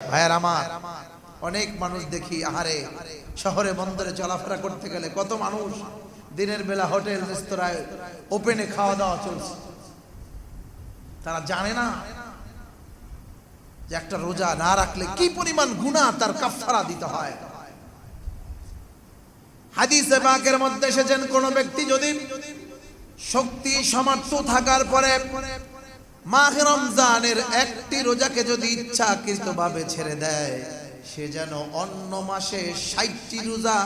ভাইয়ার আমার, অনেক মানুষ দেখি, আহারে, শহরে বন্দরে চলাফেরা করতে গেলে কত মানুষ দিনের বেলা হোটেল, রেস্তোরাঁয় ওপেনে খাওয়া দাওয়া চলছে। তারা জানে না যে একটা রোজা না রাখলে কি পরিমাণ গুণা তার কাফারা দিতে হয়। হাদিসে পাকের মধ্যে এসেছেন কোন ব্যক্তি যদি শক্তি সমর্থ থাকার পরে মাহে রমজানের একটি রোজাকে যদি ইচ্ছাকৃত ভাবে ছেড়ে দেয়, সে যেন অন্য মাসে ষাটটি রোজা,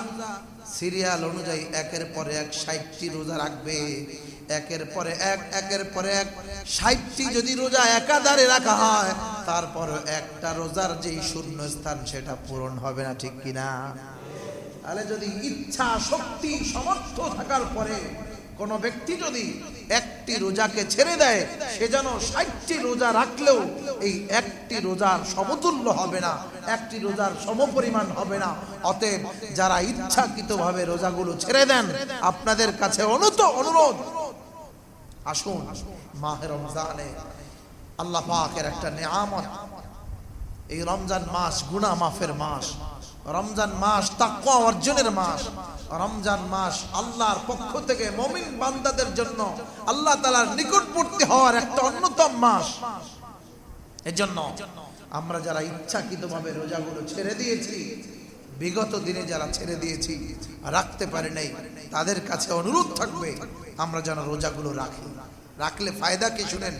সিরিয়াল অনুযায়ী একের পরে এক ষাটটি রোজা রাখবে। একের পরে এক, একের পরে এক ষাটটি যদি রোজা একাধারে রাখা হয়, তারপর একটা রোজার যেই শূন্য স্থান সেটা পূরণ হবে না, ঠিক কিনা? তাহলে যদি ইচ্ছা শক্তি সমর্থ থাকার পরে কোন ব্যক্তি যদি একটি রোজাকে ছেড়ে দেয়, সে যেন ষাটটি রোজা রাখলেও এই একটি রোজার সমতুল্য হবে না, একটি রোজার সমপরিমাণ হবে না। অতএব যারা ইচ্ছাকৃতভাবে রোজাগুলো ছেড়ে দেন, আপনাদের কাছে অনুত অনুরোধ, আসুন মাহে রমজানে আল্লাহ পাকের একটা নেয়ামত। এই রমজান মাস গুনা মাফের মাস, রমজান মাস তাকওয়া অর্জনের মাস রমজান মাস আল্লাহর পক্ষ থেকে মমিন বান্দাদের জন্য আল্লাহ তালার নিকটবর্তী হওয়ার একটা অন্যতম মাস। এজন্য আমরা যারা ইচ্ছাকৃত ইচ্ছাকৃতভাবে রোজাগুলো ছেড়ে দিয়েছি, বিগত দিনে যারা ছেড়ে দিয়েছি, রাখতে পারে নাই, তাদের কাছে অনুরোধ থাকবে, আমরা যেন রোজাগুলো রাখি। রাখলে ফায়দা কি শুনেন?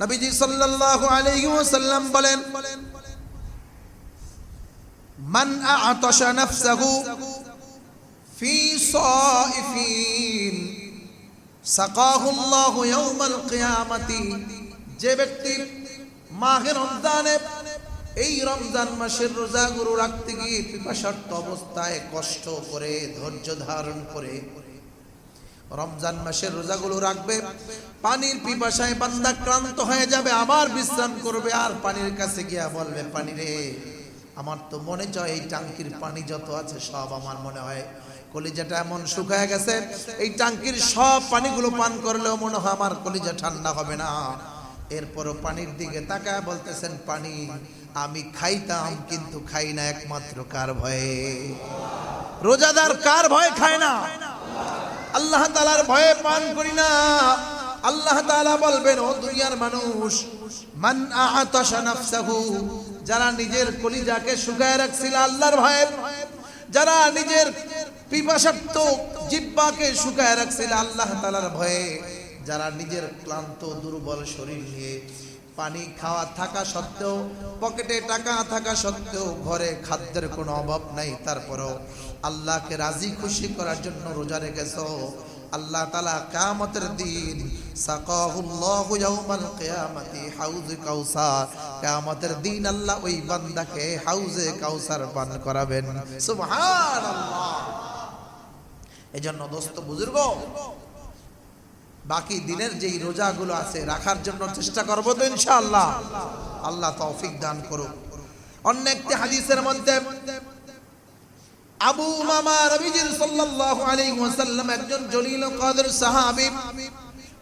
নবীজি সাল্লাল্লাহু আলাইহি বলেন, মান আ'তাশা নাফসাহু ফি সাইফিন। সাকাহু আল্লাহু ইয়াওমাল কিয়ামাতি। যে ব্যক্তি মাহে রমজানে, এই রমজান মাসের রোজাগুলো রাখতে গিয়ে পিপাসার্থ অবস্থায় কষ্ট করে, ধৈর্য ধারণ করে রমজান মাসের রোজাগুলো রাখবে, পানির পিপাসায় বান্দা ক্লান্ত হয়ে যাবে, আবার বিশ্রাম করবে, আর পানির কাছে গিয়া বলবে, পানি রে, আমার তো মনে চায় এই টাঙ্কির পানি যত আছে সব আমার মনে হয়। কলিজাটা এমন শুকায় গেছে, এই টাঙ্কির সব পানিগুলো পান করলেও মনে হয় আমার কলিজা ঠান্ডা হবে না। এরপরও পানির দিকে তাকায় বলতেছেন, পানি আমি খাইতাম, কিন্তু খাই না একমাত্র কার ভয়ে। রোজাদার কার ভয় খায় না? আল্লাহ তালার ভয়ে পান করি না। আল্লাহ তাআলা বলবেন, ও দুনিয়ার মানুষ, মান আতাশা নাফসাহু, যারা নিজের কলিজাকে শুকায় রাখছিল আল্লাহর ভয়ে, যারা নিজের পিপাসার্থ জিব্বাকে শুকায় রাখছিল আল্লাহ তাআলার ভয়ে। যারা নিজের ক্লান্ত, দুর্বল শরীর নিয়ে পানি খাওয়া থাকা সত্ত্বেও, পকেটে টাকা থাকা সত্ত্বেও ঘরে খাদ্যের কোনো অভাব নাই, তারপরেও আল্লাহকে রাজি খুশি করার জন্য রোজা রেখেছ। আল্লাহ তালা কামতের দিন কিয়ামতের দিন আল্লাহ ওই বান্দাকে হাউজে কাউসার পান করাবেন। এজন্য দোস্ত বুজুর্গ, বাকি দিনের যেই রোজাগুলো আছে রাখার জন্য চেষ্টা করব তো ইনশাআল্লাহ। আল্লাহ তৌফিক দান করুক। অন্য একটি হাদিসের মধ্যে আবু মামা রবিজির সাল্লাল্লাহু আলাইহি ওয়াসাল্লাম একজন জলিল কাদের সাহাবী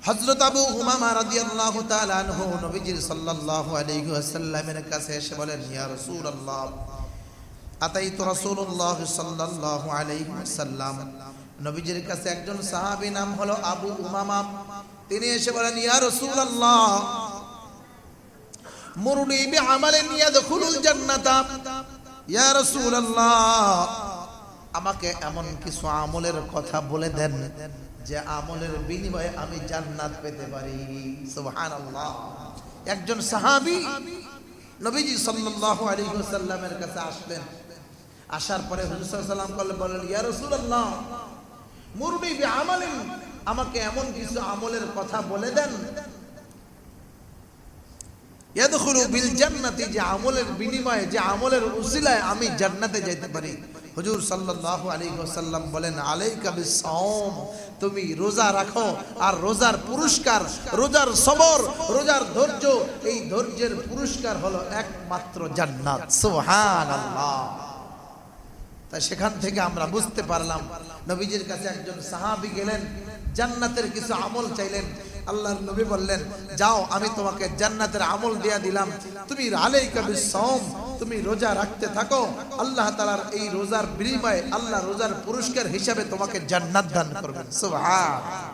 হযরত আবু উমামা রাদিয়াল্লাহু তাআলা আনহু নবীজির সাল্লাল্লাহু আলাইহি ওয়াসাল্লামের কাছে এসে বলেন, ইয়া রাসূলুল্লাহ, আতাইতু রাসূলুল্লাহ সাল্লাল্লাহু আলাইহি ওয়াসাল্লাম নবীজির কাছে একজন সাহাবী নাম হলো আবু উমামা। তিনি এসে বলেন, ইয়া রাসূলুল্লাহ, মুরনি বিআমালিন ইয়াদখুলুল জান্নাতা। ইয়া রাসূলুল্লাহ, আমাকে এমন কিছু আমলের কথা বলে দেন, যে আমলের বিনিময়ে আমি জান্নাত পেতে পারি। সুবহানাল্লাহ। একজন সাহাবী নবীজি সাল্লাল্লাহু আলাইহি ওয়াসাল্লামের কাছে আসলেন। আসার পরে হুজুর সাল্লাল্লাহু আলাইহি ওয়াসাল্লাম বললেন, ইয়া রাসূলুল্লাহ মুরবি বিআমালিন, আমাকে এমন কিছু আমলের কথা বলে দেন। ইয়াদখুলু বিল জান্নাতি যে আমলের বিনিময়ে, যে আমলের উসিলায় আমি জান্নাতে যেতে পারি। হুজুর সাল্লাল্লাহু আলাইহি ওয়াসাল্লাম বলেন, আলাইকা বিসসাওম, তুমি রোজা রাখো, আর রোজার পুরস্কার, রোজার সবর, রোজার ধৈর্য, এই ধৈর্যের পুরস্কার হলো একমাত্র জান্নাত। সুবহানাল্লাহ। তাই সেখান থেকে আমরা বুঝতে পারলাম, নবীজির কাছে একজন সাহাবি গেলেন, জান্নাতের কিছু আমল চাইলেন। আল্লাহর নবী বললেন, যাও, আমি তোমাকে জান্নাতের আমল দিয়া দিলাম। তুমি রালেই কবি সম তুমি রোজা রাখতে থাকো। আল্লাহ তালার এই রোজার বিনিময়ে আল্লাহ রোজার পুরস্কার হিসাবে তোমাকে জান্নাত দান করবেন। সুবহান।